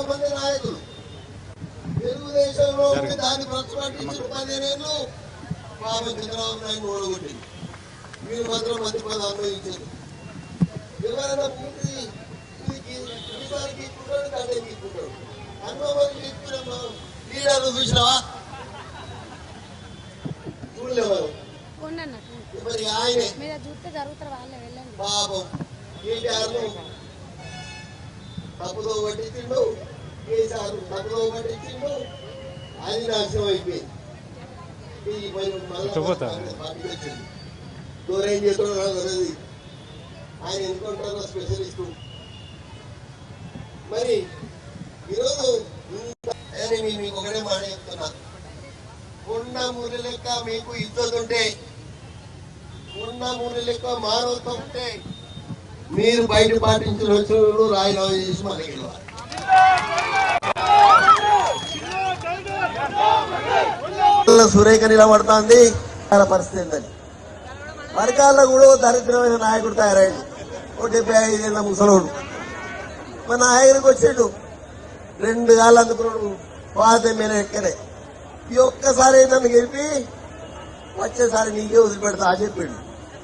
కొంతమంది నాయకులు. తెలుగుదేశంలో ఉండి దాన్ని ప్రతిపాటించిన పదిహేనేళ్ళు పాపం చంద్రబాబు నాయుడు ఓడగొట్టింది మీరు మాత్రం మంత్రి పదవి అనుభవించారు ఎవరైనా పూర్తి ఈసారి గీక్కుంటాడు గడ్డ గీక్కుంటాడు అనుభవం గీక్కున్నాం లీడర్లు చూసినావా? చూడలేవారు కొండన్న మరి ఆయనే. మీరు అది చూస్తే జరుగుతారు వాళ్ళే వెళ్ళండి. పాపం. కేటీఆర్ తప్పుదో పట్టించిండు కేసీఆర్ తప్పుదో పట్టించిండు అది నాశనం అయిపోయింది. దూరం తెలియదు ఆయన ఎందుకుంటారో స్పెషలిస్టు. మరి ఈరోజు మీకు ఒకటే మాట చెప్తున్నా. కొండ మూరి లెక్క మీకు ఉంటే ఉన్న మూడు లెక్క మానవత్వం ఉంటే మీరు బయట పాటించిన వచ్చిన రాజీనామా చేసి మళ్ళీ ఇలా సురేఖ నిలబడుతోంది. చాలా పరిస్థితి ఏంటని మరికాల్లో కూడా దరిద్రమైన నాయకుడు తయారైంది ఓ డెబ్బై ఐదేళ్ళ ముసలోడు. మా నాయకుడికి వచ్చిండు. రెండు కాళ్ళు అందుకున్నాడు. పాత మీద ఎక్కడే ఈ ఒక్కసారి నన్ను గెలిపి వచ్చేసారి నీకే వదిలిపెడతా చెప్పాడు చెప్పిండు.